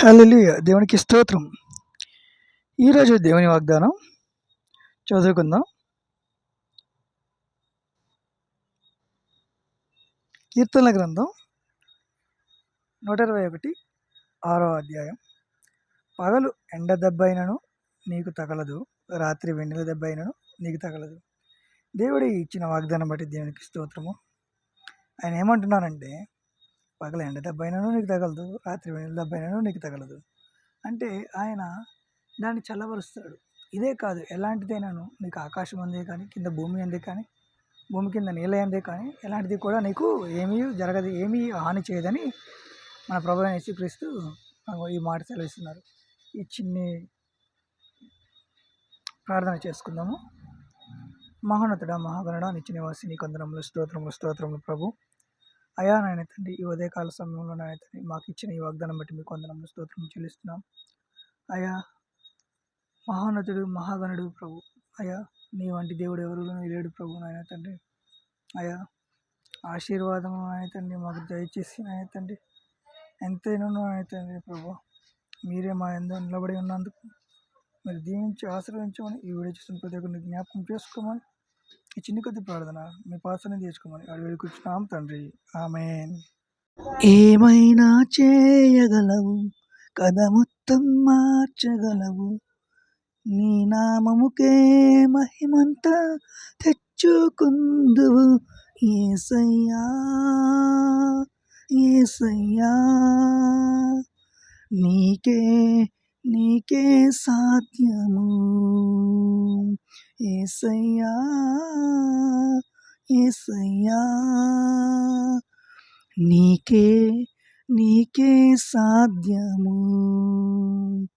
హల్లెలూయా. దేవునికి స్తోత్రం. ఈరోజు దేవుని వాగ్దానం చదువుకుందాం. కీర్తనల గ్రంథం నూట ఇరవై ఒకటి ఆరో అధ్యాయం. పగలు ఎండ దెబ్బ అయినను నీకు తగలదు. రాత్రి వెన్నెల దెబ్బ అయినను నీకు తగలదు. దేవుడి ఇచ్చిన వాగ్దానం బట్టి దేవునికి స్తోత్రము. ఆయన ఏమంటున్నారంటే పగల ఎండ దెబ్బ నీకు తగలదు రాత్రి వేళ దెబ్బ నీకు తగలదు. అంటే ఆయన దాన్ని చల్లబరుస్తాడు. ఇదే కాదు ఎలాంటిదైనాను నీకు ఆకాశం అందే కానీ కింద భూమి అందే కానీ భూమి కింద నీళ్ళ అందే కానీ ఎలాంటిది కూడా నీకు ఏమీ జరగదు ఏమీ హాని చేయదని మన ప్రభు యేసుక్రీస్తు ఈ మాట సెలవిస్తున్నారు. ఈ చిన్ని ప్రార్థన చేసుకుందాము. మహోన్నతుడ మహాగణుడ నిత్య నివాసి నీ కొందరములు స్తోత్రములు స్తోత్రములు ప్రభు. అయా నాయన తండ్రి ఈ ఉదయకాల సమయంలో నాయన తండ్రి మాకు ఇచ్చిన ఈ వాగ్దానం బట్టి మీకు అందరం స్తోత్రం చెల్లిస్తున్నాం. అయా మహోన్నతుడు మహాగణుడు ప్రభు అయా నీ వంటి దేవుడు ఎవరు లేడు ప్రభు నాయన తండ్రి. అయా ఆశీర్వాదం నాయతండి తండ్రి మాకు దయచేసి నాయన తండ్రి. ఎంతైనా నాయన తండ్రి ప్రభు మీరే మా ఎందు నిలబడి ఉన్నందుకు మీరు దీవించి ఆశ్రయించమని ఈ వీడియో చూసిన ప్రతి ఒక్కరిని జ్ఞాపకం చేసుకోమని ఈ చిన్న కొద్ది ప్రార్థన మీ పాసన తీసుకోమని అడిగి వేడుకొచ్చున్నాం తండ్రి. ఆమె ఏమైనా చేయగలవు? కథ మొత్తం మార్చగలవు? నీ నామముకే మహిమంతా తెచ్చుకుందువు ఏసయ్యా ఏసయ్యా. నీకే నీకే సాధ్యము. 一声呀一声呀你给你给啥呀 么